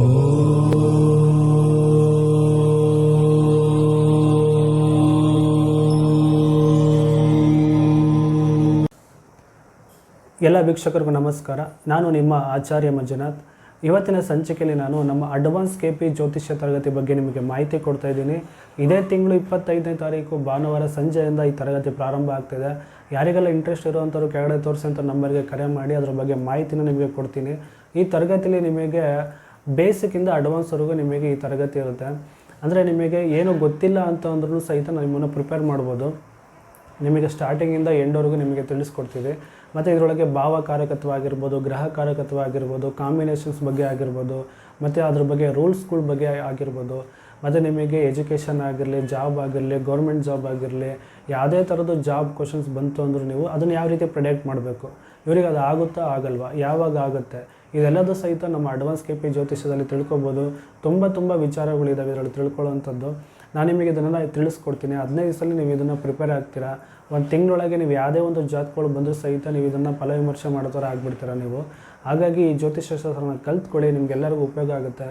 ಎಲ್ಲ ವೀಕ್ಷಕರಿಗೂ ನಮಸ್ಕಾರ. ನಾನು ನಿಮ್ಮ ಆಚಾರ್ಯ ಮಂಜುನಾಥ್. ಇವತ್ತಿನ ಸಂಚಿಕೆಯಲ್ಲಿ ನಾನು ನಮ್ಮ ಅಡ್ವಾನ್ಸ್ ಕೆ ಪಿ ಜ್ಯೋತಿಷ್ಯ ತರಗತಿ ಬಗ್ಗೆ ನಿಮಗೆ ಮಾಹಿತಿ ಕೊಡ್ತಾ ಇದ್ದೀನಿ. ಇದೇ ತಿಂಗಳು ಇಪ್ಪತ್ತೈದನೇ ತಾರೀಕು ಭಾನುವಾರ ಸಂಜೆಯಿಂದ ಈ ತರಗತಿ ಪ್ರಾರಂಭ ಆಗ್ತಿದೆ. ಯಾರಿಗೆಲ್ಲ ಇಂಟ್ರೆಸ್ಟ್ ಇರುವಂಥವ್ರು ಕೆಳಗಡೆ ತೋರಿಸಿ ಅಂತ ನಂಬರ್ಗೆ ಕರೆ ಮಾಡಿ, ಅದರ ಬಗ್ಗೆ ಮಾಹಿತಿನ ನಿಮಗೆ ಕೊಡ್ತೀನಿ. ಈ ತರಗತಿಯಲ್ಲಿ ನಿಮಗೆ ಬೇಸಿಕ್ಕಿಂದ ಅಡ್ವಾನ್ಸ್ವರೆಗೂ ನಿಮಗೆ ಈ ತರಗತಿ ಇರುತ್ತೆ. ಅಂದರೆ ನಿಮಗೆ ಏನು ಗೊತ್ತಿಲ್ಲ ಅಂತ ಅಂದ್ರೂ ಸಹಿತ ನಿಮ್ಮನ್ನು ಪ್ರಿಪೇರ್ ಮಾಡ್ಬೋದು. ನಿಮಗೆ ಸ್ಟಾರ್ಟಿಂಗಿಂದ ಎಂಡ್ವರೆಗೂ ನಿಮಗೆ ತಿಳಿಸ್ಕೊಡ್ತೀವಿ. ಮತ್ತು ಇದರೊಳಗೆ ಭಾವಕಾರಕತ್ವ ಆಗಿರ್ಬೋದು ಗ್ರಹ ಕಾರಕತ್ವ ಆಗಿರ್ಬೋದು ಕಾಂಬಿನೇಷನ್ಸ್ ಬಗ್ಗೆ ಆಗಿರ್ಬೋದು, ಮತ್ತು ಅದ್ರ ಬಗ್ಗೆ ರೂಲ್ಸ್ಗಳ ಬಗ್ಗೆ ಆಗಿರ್ಬೋದು. ಮತ್ತು ನಿಮಗೆ ಎಜುಕೇಷನ್ ಆಗಿರಲಿ ಜಾಬ್ ಆಗಿರಲಿ ಗೌರ್ಮೆಂಟ್ ಜಾಬ್ ಆಗಿರಲಿ, ಯಾವುದೇ ಥರದ್ದು ಜಾಬ್ ಕ್ವಶನ್ಸ್ ಬಂತು ಅಂದರೂ ನೀವು ಅದನ್ನು ಯಾವ ರೀತಿ ಪ್ರೊಡಕ್ಟ್ ಮಾಡಬೇಕು? ಇವರಿಗೆ ಅದು ಆಗುತ್ತಾ ಆಗಲ್ವಾ? ಯಾವಾಗ ಆಗುತ್ತೆ? ಇದೆಲ್ಲದೂ ಸಹಿತ ನಮ್ಮ ಅಡ್ವಾನ್ಸ್ ಕೆ ಪಿ ಜ್ಯೋತಿಷ್ಯದಲ್ಲಿ ತಿಳ್ಕೊಬೋದು. ತುಂಬ ತುಂಬ ವಿಚಾರಗಳಿದ್ದಾವೆ ಇದರಲ್ಲಿ ತಿಳ್ಕೊಳ್ಳೋವಂಥದ್ದು. ನಾನು ನಿಮಗೆ ಇದನ್ನೆಲ್ಲ ತಿಳಿಸ್ಕೊಡ್ತೀನಿ. ಹದಿನೈದು ದಿವಸದಲ್ಲಿ ನೀವು ಇದನ್ನು ಪ್ರಿಪೇರ್ ಆಗ್ತೀರಾ? ಒಂದು ತಿಂಗಳೊಳಗೆ ನೀವು ಯಾವುದೇ ಒಂದು ಜಾತಕಗಳು ಬಂದರೂ ಸಹಿತ ನೀವು ಇದನ್ನು ಫಲ ವಿಮರ್ಶೆ ಥರ ಆಗ್ಬಿಡ್ತೀರಾ ನೀವು? ಹಾಗಾಗಿ ಈ ಜ್ಯೋತಿಷ್ಯ ಶಾಸ್ತ್ರನ ಕಲ್ತ್ಕೊಳ್ಳಿ, ನಿಮಗೆಲ್ಲರಿಗೂ ಉಪಯೋಗ ಆಗುತ್ತೆ.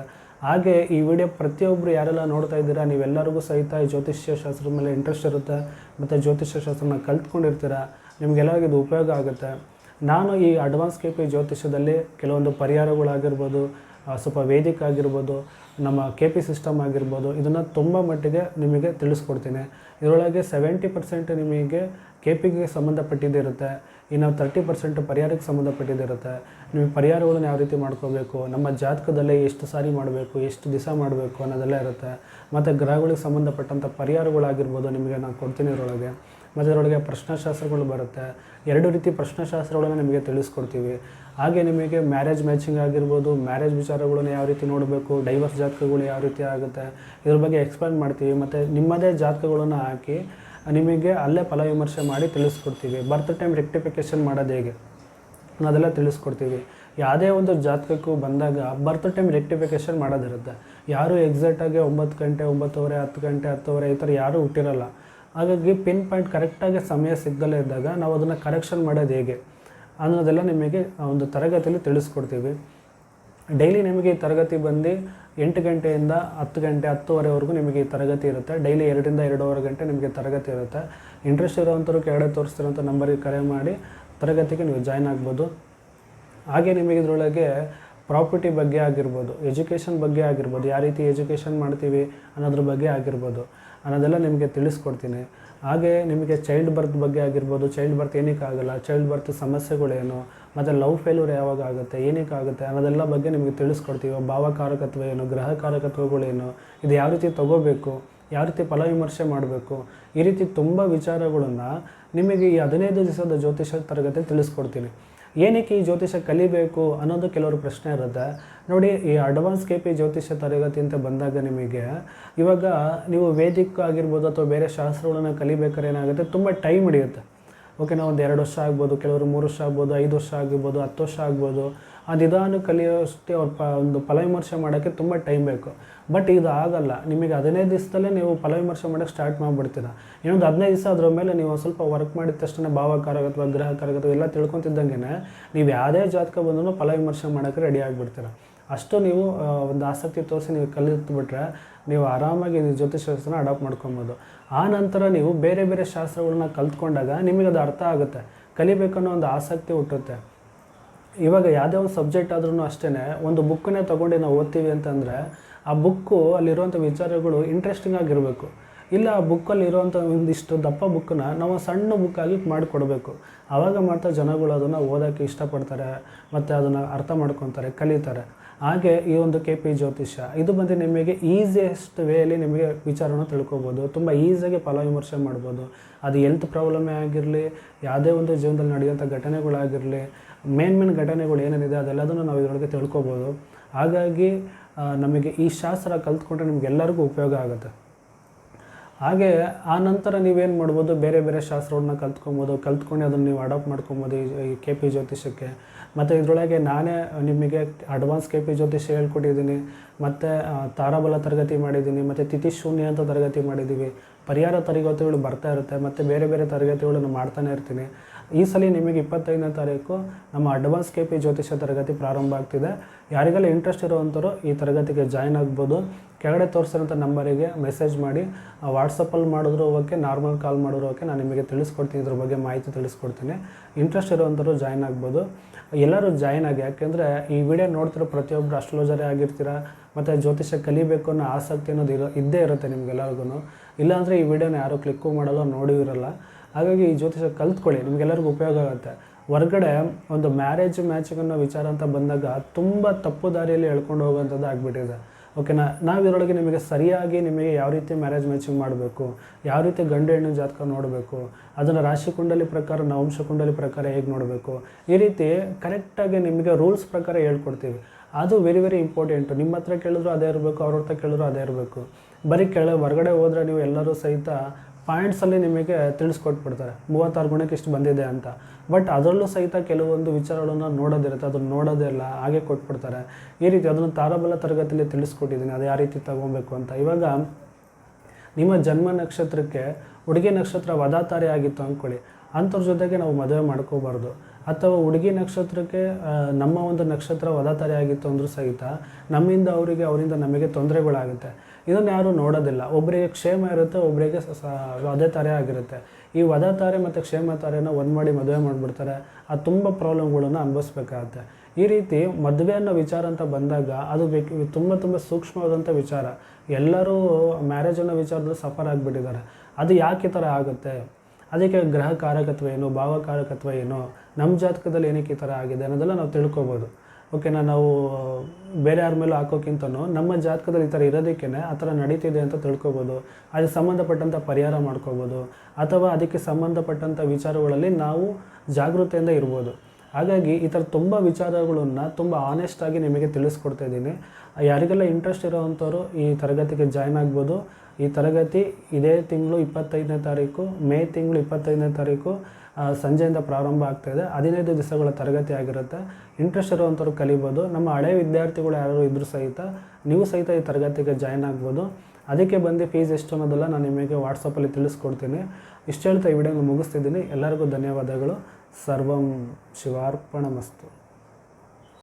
ಹಾಗೆ ಈ ವಿಡಿಯೋ ಪ್ರತಿಯೊಬ್ಬರು ಯಾರೆಲ್ಲ ನೋಡ್ತಾ ಇದ್ದೀರಾ, ನೀವೆಲ್ಲರಿಗೂ ಸಹಿತ ಈ ಜ್ಯೋತಿಷ್ಯ ಶಾಸ್ತ್ರದ ಮೇಲೆ ಇಂಟ್ರೆಸ್ಟ್ ಇರುತ್ತೆ. ಮತ್ತು ಜ್ಯೋತಿಷ್ಯ ಶಾಸ್ತ್ರನ ಕಲ್ತ್ಕೊಂಡಿರ್ತೀರ? ನಿಮಗೆಲ್ಲರಿಗೂ ಇದು ಉಪಯೋಗ ಆಗುತ್ತೆ. ನಾನು ಈ ಅಡ್ವಾನ್ಸ್ ಕೆ ಪಿ ಜ್ಯೋತಿಷ್ಯದಲ್ಲಿ ಕೆಲವೊಂದು ಪರಿಹಾರಗಳಾಗಿರ್ಬೋದು ಸ್ವಲ್ಪ ವೇದಿಕೆ ಆಗಿರ್ಬೋದು, ನಮ್ಮ ಕೆ ಪಿ ಸಿಸ್ಟಮ್ ಆಗಿರ್ಬೋದು, ಇದನ್ನು ತುಂಬ ಮಟ್ಟಿಗೆ ನಿಮಗೆ ತಿಳಿಸ್ಕೊಡ್ತೀನಿ. ಇದರೊಳಗೆ ಸೆವೆಂಟಿ ಪರ್ಸೆಂಟ್ ನಿಮಗೆ ಕೆ ಪಿಗೆ ಸಂಬಂಧಪಟ್ಟಿದ್ದಿರುತ್ತೆ. ಇನ್ನು ತರ್ಟಿ ಪರ್ಸೆಂಟ್ ಪರಿಹಾರಕ್ಕೆ ಸಂಬಂಧಪಟ್ಟಿದ್ದಿರುತ್ತೆ. ನೀವು ಪರಿಹಾರಗಳನ್ನು ಯಾವ ರೀತಿ ಮಾಡ್ಕೋಬೇಕು, ನಮ್ಮ ಜಾತಕದಲ್ಲೇ ಎಷ್ಟು ಸಾರಿ ಮಾಡಬೇಕು, ಎಷ್ಟು ದಿವಸ ಮಾಡಬೇಕು ಅನ್ನೋದೆಲ್ಲ ಇರುತ್ತೆ. ಮತ್ತು ಗ್ರಹಗಳಿಗೆ ಸಂಬಂಧಪಟ್ಟಂಥ ಪರಿಹಾರಗಳಾಗಿರ್ಬೋದು ನಿಮಗೆ ನಾನು ಕೊಡ್ತೀನಿ ಇದರೊಳಗೆ. ಮತ್ತು ಅದರೊಳಗೆ ಪ್ರಶ್ನಾಶಾಸ್ತ್ರಗಳು ಬರುತ್ತೆ. ಎರಡು ರೀತಿ ಪ್ರಶ್ನಾಶಾಸ್ತ್ರಗಳನ್ನು ನಿಮಗೆ ತಿಳಿಸ್ಕೊಡ್ತೀವಿ. ಹಾಗೆ ನಿಮಗೆ ಮ್ಯಾರೇಜ್ ಮ್ಯಾಚಿಂಗ್ ಆಗಿರ್ಬೋದು ಮ್ಯಾರೇಜ್ ವಿಚಾರಗಳನ್ನು ಯಾವ ರೀತಿ ನೋಡಬೇಕು ಡೈವರ್ಸ್ ಜಾತಕಗಳು ಯಾವ ರೀತಿ ಆಗುತ್ತೆ, ಇದ್ರ ಬಗ್ಗೆ ಎಕ್ಸ್ಪ್ಲೈನ್ ಮಾಡ್ತೀವಿ. ಮತ್ತು ನಿಮ್ಮದೇ ಜಾತಕಗಳನ್ನು ಹಾಕಿ ನಿಮಗೆ ಅಲ್ಲೇ ಫಲ ವಿಮರ್ಶೆ ಮಾಡಿ ತಿಳಿಸ್ಕೊಡ್ತೀವಿ. ಬರ್ತ್ ಟೈಮ್ ರೆಕ್ಟಿಫಿಕೇಷನ್ ಮಾಡೋದು ಹೇಗೆ? ಅದೆಲ್ಲ ತಿಳಿಸ್ಕೊಡ್ತೀವಿ. ಯಾವುದೇ ಒಂದು ಜಾತಕಕ್ಕೂ ಬಂದಾಗ ಬರ್ತ್ ಟೈಮ್ ರೆಕ್ಟಿಫಿಕೇಷನ್ ಮಾಡೋದಿರುತ್ತೆ. ಯಾರು ಎಕ್ಸಾಕ್ಟಾಗಿ ಒಂಬತ್ತು ಗಂಟೆ, ಒಂಬತ್ತುವರೆ, ಹತ್ತು ಗಂಟೆ, ಹತ್ತುವರೆ ಈ ಥರ ಯಾರೂ ಹುಟ್ಟಿರಲ್ಲ. ಹಾಗಾಗಿ ಪಿನ್ ಪಾಯಿಂಟ್ ಕರೆಕ್ಟಾಗಿ ಸಮಯ ಸಿಗ್ದಲೇ ಇದ್ದಾಗ ನಾವು ಅದನ್ನು ಕರೆಕ್ಷನ್ ಮಾಡೋದು ಹೇಗೆ ಅನ್ನೋದೆಲ್ಲ ನಿಮಗೆ ಒಂದು ತರಗತಿಯಲ್ಲಿ ತಿಳಿಸ್ಕೊಡ್ತೀವಿ. ಡೈಲಿ ನಿಮಗೆ ಈ ತರಗತಿ ಬಂದು ಎಂಟು ಗಂಟೆಯಿಂದ ಹತ್ತು ಗಂಟೆ, ಹತ್ತುವರೆವರೆಗೂ ನಿಮಗೆ ಈ ತರಗತಿ ಇರುತ್ತೆ. ಡೈಲಿ ಎರಡರಿಂದ ಎರಡೂವರೆ ಗಂಟೆ ನಿಮಗೆ ತರಗತಿ ಇರುತ್ತೆ. ಇಂಟ್ರೆಸ್ಟ್ ಇರೋವಂಥವ್ರು ಕೆಳಗಡೆ ತೋರಿಸ್ತಿರೋಂಥ ನಂಬರಿಗೆ ಕರೆ ಮಾಡಿ ತರಗತಿಗೆ ನೀವು ಜಾಯ್ನ್ ಆಗ್ಬೋದು. ಹಾಗೆ ನಿಮಗೆ ಇದರೊಳಗೆ ಪ್ರಾಪರ್ಟಿ ಬಗ್ಗೆ ಆಗಿರ್ಬೋದು, ಎಜುಕೇಷನ್ ಬಗ್ಗೆ ಆಗಿರ್ಬೋದು, ಯಾವ ರೀತಿ ಎಜುಕೇಷನ್ ಮಾಡ್ತೀವಿ ಅನ್ನೋದ್ರ ಬಗ್ಗೆ ಆಗಿರ್ಬೋದು, ಅನ್ನೋದೆಲ್ಲ ನಿಮಗೆ ತಿಳಿಸ್ಕೊಡ್ತೀನಿ. ಹಾಗೆ ನಿಮಗೆ ಚೈಲ್ಡ್ ಬರ್ತ್ ಬಗ್ಗೆ ಆಗಿರ್ಬೋದು ಚೈಲ್ಡ್ ಬರ್ತ್ ಏನಕ್ಕೆ ಆಗಲ್ಲ ಚೈಲ್ಡ್ ಬರ್ತ್ ಸಮಸ್ಯೆಗಳೇನು, ಮತ್ತು ಲವ್ ಫೇಲ್ಯೂರ್ ಯಾವಾಗ ಆಗುತ್ತೆ, ಏನಕ್ಕೆ ಆಗುತ್ತೆ ಅನ್ನೋದೆಲ್ಲ ಬಗ್ಗೆ ನಿಮಗೆ ತಿಳಿಸ್ಕೊಡ್ತೀವಿ. ಭಾವಕಾರಕತ್ವ ಏನು ಗ್ರಹ ಕಾರಕತ್ವಗಳೇನು ಇದು ಯಾವ ರೀತಿ ತೊಗೋಬೇಕು, ಯಾವ ರೀತಿ ಫಲ ವಿಮರ್ಶೆ ಮಾಡಬೇಕು, ಈ ರೀತಿ ತುಂಬ ವಿಚಾರಗಳನ್ನು ನಿಮಗೆ ಈ ಹದಿನೈದು ದಿವಸದ ಜ್ಯೋತಿಷ ತರಗತಿ ತಿಳಿಸ್ಕೊಡ್ತೀನಿ. ಏನಕ್ಕೆ ಈ ಜ್ಯೋತಿಷ ಕಲಿಬೇಕು ಅನ್ನೋದು ಕೆಲವರು ಪ್ರಶ್ನೆ ಇರುತ್ತೆ. ನೋಡಿ, ಈ ಅಡ್ವಾನ್ಸ್ ಕೆ ಪಿ ಜ್ಯೋತಿಷ ತರಗತಿ ಅಂತ ಬಂದಾಗ ನಿಮಗೆ, ಇವಾಗ ನೀವು ವೇದಿಕ ಆಗಿರ್ಬೋದು ಅಥವಾ ಬೇರೆ ಶಾಸ್ತ್ರಗಳನ್ನು ಕಲಿಬೇಕಾದ್ರೆ ಏನಾಗುತ್ತೆ? ತುಂಬ ಟೈಮ್ ಹಿಡಿಯುತ್ತೆ. ಓಕೆ ಒಂದು ಎರಡು ವರ್ಷ ಆಗ್ಬೋದು, ಕೆಲವರು ಮೂರು ವರ್ಷ ಆಗ್ಬೋದು, ಐದು ವರ್ಷ ಆಗಿರ್ಬೋದು ಹತ್ತು ವರ್ಷ ಆಗ್ಬೋದು. ಆ ನಿಧಾನ ಕಲಿಯೋಷ್ಟೇ ಅವ್ರ ಪ, ಒಂದು ಫಲವಿಮರ್ಶೆ ಮಾಡೋಕ್ಕೆ ತುಂಬ ಟೈಮ್ ಬೇಕು. ಬಟ್ ಇದು ಆಗಲ್ಲ. ನಿಮಗೆ ಹದಿನೈದು ದಿವಸದಲ್ಲೇ ನೀವು ಫಲವಿಮರ್ಶೆ ಮಾಡೋಕ್ಕೆ ಸ್ಟಾರ್ಟ್ ಮಾಡಿಬಿಡ್ತೀರ. ಇನ್ನೊಂದು ಹದಿನೈದು ದಿವಸ ಅದ್ರ ಮೇಲೆ ನೀವು ಸ್ವಲ್ಪ ವರ್ಕ್ ಮಾಡಿದ ತಕ್ಷಣ ಗ್ರಹಕಾರಗಳು ಅಥವಾ ಎಲ್ಲ ತಿಳ್ಕೊತಿದ್ದಂಗೆ ನೀವು ಯಾವುದೇ ಜಾತಕ ಬಂದರೂ ಫಲವಿಮರ್ಶೆ ಮಾಡೋಕ್ಕೆ ರೆಡಿ ಆಗಿಬಿಡ್ತೀರ. ಅಷ್ಟು ನೀವು ಒಂದು ಆಸಕ್ತಿ ತೋರಿಸಿ ನೀವು ಕಲಿತ್ಬಿಟ್ರೆ ನೀವು ಆರಾಮಾಗಿ ನೀವು ಜ್ಯೋತಿಷಾಸ್ತ್ರನ ಅಡಾಪ್ಟ್ ಮಾಡ್ಕೊಬೋದು. ಆ ನಂತರ ನೀವು ಬೇರೆ ಬೇರೆ ಶಾಸ್ತ್ರಗಳನ್ನ ಕಲ್ತ್ಕೊಂಡಾಗ ನಿಮಗೆ ಅದು ಅರ್ಥ ಆಗುತ್ತೆ. ಕಲಿಬೇಕನ್ನೋ ಒಂದು ಆಸಕ್ತಿ ಹುಟ್ಟುತ್ತೆ. ಇವಾಗ ಯಾವುದೇ ಒಂದು ಸಬ್ಜೆಕ್ಟ್ ಆದ್ರೂ ಅಷ್ಟೇ ಒಂದು ಬುಕ್ಕನ್ನೇ ತೊಗೊಂಡು ನಾವು ಓದ್ತೀವಿ ಅಂತಂದರೆ, ಆ ಬುಕ್ಕು ಅಲ್ಲಿರುವಂಥ ವಿಚಾರಗಳು ಇಂಟ್ರೆಸ್ಟಿಂಗ್ ಆಗಿರಬೇಕು. ಇಲ್ಲ ಆ ಬುಕ್ಕಲ್ಲಿ ಇರುವಂಥ ಒಂದಿಷ್ಟು ದಪ್ಪ ಬುಕ್ಕನ್ನ ನಾವು ಸಣ್ಣ ಬುಕ್ಕಾಗಿ ಮಾಡಿಕೊಡ್ಬೇಕು. ಆವಾಗ ಮಾತ್ರ ಜನಗಳು ಅದನ್ನು ಓದೋಕ್ಕೆ ಇಷ್ಟಪಡ್ತಾರೆ, ಮತ್ತು ಅದನ್ನು ಅರ್ಥ ಮಾಡ್ಕೊತಾರೆ, ಕಲಿತಾರೆ. ಹಾಗೆ ಈ ಒಂದು ಕೆ ಪಿ ಜ್ಯೋತಿಷ್ಯ, ಇದು ಬಂದು ನಿಮಗೆ ಈಸಿಯೆಸ್ಟ್ ವೇಯಲ್ಲಿ ನಿಮಗೆ ವಿಚಾರನ ತಿಳ್ಕೊಬೋದು. ತುಂಬ ಈಸಿಯಾಗಿ ಫಲ ವಿಮರ್ಶೆ ಮಾಡ್ಬೋದು. ಅದು ಹೆಲ್ತ್ ಪ್ರಾಬ್ಲಮೇ ಆಗಿರಲಿ, ಯಾವುದೇ ಒಂದು ಜೀವನದಲ್ಲಿ ನಡೆಯುವಂಥ ಘಟನೆಗಳಾಗಿರಲಿ ಮೇನ್ ಮೇನ್ ಘಟನೆಗಳು ಏನೇನಿದೆ ಅದೆಲ್ಲದನ್ನು ನಾವು ಇದರೊಳಗೆ ತಿಳ್ಕೊಬೋದು. ಹಾಗಾಗಿ ನಮಗೆ ಈ ಶಾಸ್ತ್ರ ಕಲ್ತ್ಕೊಂಡ್ರೆ ನಿಮಗೆಲ್ಲರಿಗೂ ಉಪಯೋಗ ಆಗುತ್ತೆ. ಹಾಗೆ, ಆ ನಂತರ ನೀವೇನು ಮಾಡ್ಬೋದು, ಬೇರೆ ಬೇರೆ ಶಾಸ್ತ್ರಗಳನ್ನ ಕಲ್ತ್ಕೊಬೋದು, ಕಲ್ತ್ಕೊಂಡು ಅದನ್ನು ನೀವು ಅಡಾಪ್ಟ್ ಮಾಡ್ಕೊಬೋದು ಈ ಕೆ ಪಿ ಜ್ಯೋತಿಷಕ್ಕೆ ಮತ್ತು ಇದರೊಳಗೆ ನಾನೇ ನಿಮಗೆ ಅಡ್ವಾನ್ಸ್ ಕೆ ಪಿ ಜ್ಯೋತಿಷ್ಯ ಹೇಳ್ಕೊಟ್ಟಿದ್ದೀನಿ, ಮತ್ತು ತಾರಾಬಲ ತರಗತಿ ಮಾಡಿದ್ದೀನಿ, ಮತ್ತು ತಿಥಿ ಶೂನ್ಯ ಅಂತ ತರಗತಿ ಮಾಡಿದ್ದೀವಿ. ಪರಿಹಾರ ತರಗತಿಗಳು ಬರ್ತಾ ಇರುತ್ತೆ, ಮತ್ತು ಬೇರೆ ಬೇರೆ ತರಗತಿಗಳನ್ನು ಮಾಡ್ತಾನೆ ಇರ್ತೀನಿ. ಈ ಸಲ ನಿಮಗೆ ಇಪ್ಪತ್ತೈದನೇ ತಾರೀಕು ನಮ್ಮ ಅಡ್ವಾನ್ಸ್ ಕೆ ಪಿ ಜ್ಯೋತಿಷ್ಯ ತರಗತಿ ಪ್ರಾರಂಭ ಆಗ್ತಿದೆ. ಯಾರಿಗೆಲ್ಲ ಇಂಟ್ರೆಸ್ಟ್ ಇರುವಂಥವ್ರು ಈ ತರಗತಿಗೆ ಜಾಯ್ನ್ ಆಗ್ಬೋದು, ಕೆಳಗಡೆ ತೋರಿಸಿರೋಂಥ ನಂಬರಿಗೆ ಮೆಸೇಜ್ ಮಾಡಿ ವಾಟ್ಸಪ್ಪಲ್ಲಿ ಮಾಡಿದ್ರು ಓಕೆ ನಾರ್ಮಲ್ ಕಾಲ್ ಮಾಡಿದ್ರು ಓಕೆ ನಾನು ನಿಮಗೆ ತಿಳಿಸ್ಕೊಡ್ತೀನಿ, ಇದ್ರ ಬಗ್ಗೆ ಮಾಹಿತಿ ತಿಳಿಸ್ಕೊಡ್ತೀನಿ. ಇಂಟ್ರೆಸ್ಟ್ ಇರುವಂಥವ್ರು ಜಾಯ್ನ್ ಆಗ್ಬೋದು. ಎಲ್ಲರೂ ಜಾಯ್ನ್ ಆಗಿ, ಯಾಕೆಂದರೆ ಈ ವಿಡಿಯೋ ನೋಡ್ತಿರೋ ಪ್ರತಿಯೊಬ್ಬರು ಅಸ್ಟ್ರೋಲಜರೇ ಆಗಿರ್ತೀರ, ಮತ್ತು ಜ್ಯೋತಿಷ್ಯ ಕಲಿಬೇಕು ಅನ್ನೋ ಆಸಕ್ತಿ ಅನ್ನೋದು ಇರೋ, ಇದ್ದೇ ಇರುತ್ತೆ ನಿಮಗೆಲ್ಲರಿಗೂ ಇಲ್ಲಾಂದರೆ ಈ ವಿಡಿಯೋನ ಯಾರೂ ಕ್ಲಿಕ್ಕು ಮಾಡಲ್ಲ ನೋಡಿ ಇರಲ್ಲ ಹಾಗಾಗಿ ಈ ಜ್ಯೋತಿಷ ಕಲ್ತ್ಕೊಳ್ಳಿ, ನಿಮಗೆಲ್ಲರಿಗೂ ಉಪಯೋಗ ಆಗುತ್ತೆ. ಹೊರಗಡೆ ಒಂದು ಮ್ಯಾರೇಜ್ ಮ್ಯಾಚಿಂಗ್ ಅನ್ನೋ ವಿಚಾರ ಅಂತ ಬಂದಾಗ ತುಂಬ ತಪ್ಪು ದಾರಿಯಲ್ಲಿ ಎಳ್ಕೊಂಡು ಹೋಗುವಂಥದ್ದು ಆಗಿಬಿಟ್ಟಿದೆ. ಓಕೆನಾ ನಾವು ಇದರೊಳಗೆ ನಿಮಗೆ ಸರಿಯಾಗಿ ನಿಮಗೆ ಯಾವ ರೀತಿ ಮ್ಯಾರೇಜ್ ಮ್ಯಾಚಿಂಗ್ ಮಾಡಬೇಕು, ಯಾವ ರೀತಿ ಗಂಡು ಹೆಣ್ಣು ಜಾತಕ ನೋಡಬೇಕು, ಅದನ್ನು ರಾಶಿ ಕುಂಡಲಿ ಪ್ರಕಾರ, ನವಂಶ ಕುಂಡಲಿ ಪ್ರಕಾರ ಹೇಗೆ ನೋಡಬೇಕು, ಈ ರೀತಿ ಕರೆಕ್ಟಾಗಿ ನಿಮಗೆ ರೂಲ್ಸ್ ಪ್ರಕಾರ ಹೇಳ್ಕೊಡ್ತೀವಿ. ಅದು ವೆರಿ ವೆರಿ ಇಂಪಾರ್ಟೆಂಟು ನಿಮ್ಮ ಹತ್ರ ಕೇಳಿದ್ರು ಅದೇ ಇರಬೇಕು, ಅವ್ರ ಹತ್ರ ಕೇಳಿದ್ರು ಅದೇ ಇರಬೇಕು. ಬರೀ ಕೆಳ, ಹೊರಗಡೆ ಹೋದರೆ ನೀವು ಎಲ್ಲರೂ ಸಹಿತ ಪಾಯಿಂಟ್ಸಲ್ಲಿ ನಿಮಗೆ ತಿಳಿಸ್ಕೊಟ್ಬಿಡ್ತಾರೆ. ಮೂವತ್ತಾರು ಗುಣಕ್ಕೆ ಇಷ್ಟು ಬಂದಿದೆ ಅಂತ. ಬಟ್ ಅದರಲ್ಲೂ ಸಹಿತ ಕೆಲವೊಂದು ವಿಚಾರಗಳನ್ನು ನೋಡೋದಿರುತ್ತೆ. ಅದನ್ನು ನೋಡೋದೇ ಇಲ್ಲ ಹಾಗೆ ಕೊಟ್ಬಿಡ್ತಾರೆ. ಈ ರೀತಿ ಅದನ್ನು ತಾರಬಲ ತರಗತಿಯಲ್ಲಿ ತಿಳಿಸ್ಕೊಟ್ಟಿದ್ದೀನಿ. ಅದು ಯಾವ ರೀತಿ ತಗೊಬೇಕು ಅಂತ. ಇವಾಗ ನಿಮ್ಮ ಜನ್ಮ ನಕ್ಷತ್ರಕ್ಕೆ ಹುಡುಗಿ ನಕ್ಷತ್ರ ವದಾತಾರಿ ಆಗಿತ್ತು ಅಂದ್ಕೊಳ್ಳಿ. ಅಂಥವ್ರ ಜೊತೆಗೆ ನಾವು ಮದುವೆ ಮಾಡ್ಕೋಬಾರ್ದು. ಅಥವಾ ಹುಡುಗಿ ನಕ್ಷತ್ರಕ್ಕೆ ನಮ್ಮ ಒಂದು ನಕ್ಷತ್ರ ವದಾತಾರಿ ಆಗಿತ್ತು ಅಂದರೂ ಸಹಿತ ನಮ್ಮಿಂದ ಅವರಿಗೆ, ಅವರಿಂದ ನಮಗೆ ತೊಂದರೆಗಳಾಗುತ್ತೆ. ಇದನ್ನು ಯಾರೂ ನೋಡೋದಿಲ್ಲ. ಒಬ್ಬರಿಗೆ ಕ್ಷೇಮ ಇರುತ್ತೆ ಒಬ್ಬರಿಗೆ ಸ- ಸ- ತಾರೆ ಆಗಿರುತ್ತೆ. ಈ ವಧ ತಾರೆ ಮತ್ತು ಕ್ಷೇಮ ತಾರೆನ ಒಂದು ಮಾಡಿ ಮದುವೆ ಮಾಡಿಬಿಡ್ತಾರೆ. ಅದು ತುಂಬ ಪ್ರಾಬ್ಲಮ್ಗಳನ್ನು ಅನುಭವಿಸ್ಬೇಕಾಗತ್ತೆ. ಈ ರೀತಿ ಮದುವೆ ಅನ್ನೋ ವಿಚಾರ ಅಂತ ಬಂದಾಗ ಅದು ಬೇಕು ತುಂಬ ತುಂಬ ಸೂಕ್ಷ್ಮವಾದಂಥ ವಿಚಾರ. ಎಲ್ಲರೂ ಮ್ಯಾರೇಜ್ ಅನ್ನೋ ವಿಚಾರದಲ್ಲಿ ಸಫರ್ ಆಗಿಬಿಟ್ಟಿದ್ದಾರೆ. ಅದು ಯಾಕೆ ಈ ಥರ ಆಗುತ್ತೆ? ಅದಕ್ಕೆ ಗ್ರಹ ಕಾರಕತ್ವ ಏನು, ಭಾವಕಾರಕತ್ವ ಏನು, ನಮ್ಮ ಜಾತಕದಲ್ಲಿ ಏನಕ್ಕೆ ಈ ಥರ ಆಗಿದೆ ಅನ್ನೋದೆಲ್ಲ ನಾವು ತಿಳ್ಕೊಬೋದು. ಓಕೆನಾ ನಾವು ಬೇರೆ ಯಾರ ಮೇಲೂ ಹಾಕೋಕ್ಕಿಂತನೂ ನಮ್ಮ ಜಾತಕದಲ್ಲಿ ಈ ಥರ ಇರೋದಕ್ಕೇ ಆ ಥರ ನಡೀತಿದೆ ಅಂತ ತಿಳ್ಕೊಬೋದು. ಅದಕ್ಕೆ ಸಂಬಂಧಪಟ್ಟಂಥ ಪರಿಹಾರ ಮಾಡ್ಕೋಬೋದು. ಅಥವಾ ಅದಕ್ಕೆ ಸಂಬಂಧಪಟ್ಟಂಥ ವಿಚಾರಗಳಲ್ಲಿ ನಾವು ಜಾಗೃತೆಯಿಂದ ಇರ್ಬೋದು. ಹಾಗಾಗಿ ಈ ಥರ ತುಂಬ ವಿಚಾರಗಳನ್ನು ತುಂಬ ಆನೆಸ್ಟಾಗಿ ನಿಮಗೆ ತಿಳಿಸ್ಕೊಡ್ತಾ ಇದ್ದೀನಿ. ಯಾರಿಗೆಲ್ಲ ಇಂಟ್ರೆಸ್ಟ್ ಇರೋವಂಥವ್ರು ಈ ತರಗತಿಗೆ ಜಾಯ್ನ್ ಆಗ್ಬೋದು. ಈ ತರಗತಿ ಇದೇ ತಿಂಗಳು ಇಪ್ಪತ್ತೈದನೇ ತಾರೀಕು, ಮೇ ತಿಂಗಳು ಇಪ್ಪತ್ತೈದನೇ ತಾರೀಕು ಸಂಜೆಯಿಂದ ಪ್ರಾರಂಭ ಆಗ್ತಾಯಿದೆ ಹದಿನೈದು ದಿವಸಗಳ ತರಗತಿ ಆಗಿರುತ್ತೆ. ಇಂಟ್ರೆಸ್ಟ್ ಇರುವಂಥವ್ರು ಕಲಿಬೋದು. ನಮ್ಮ ಹಳೆ ವಿದ್ಯಾರ್ಥಿಗಳು ಯಾರು ಇದ್ದರೂ ಸಹಿತ ನೀವು ಸಹಿತ ಈ ತರಗತಿಗೆ ಜಾಯ್ನ್ ಆಗ್ಬೋದು. ಅದಕ್ಕೆ ಬಂದು ಫೀಸ್ ಎಷ್ಟು ಅನ್ನೋದೆಲ್ಲ ನಾನು ನಿಮಗೆ ವಾಟ್ಸಪ್ಪಲ್ಲಿ ತಿಳಿಸ್ಕೊಡ್ತೀನಿ. ಇಷ್ಟು ಹೇಳ್ತಾ ಈ ವಿಡಿಯೋನ ಮುಗಿಸ್ತಿದ್ದೀನಿ. ಎಲ್ಲರಿಗೂ ಧನ್ಯವಾದಗಳು. सर्वं शिवार्पणमस्तु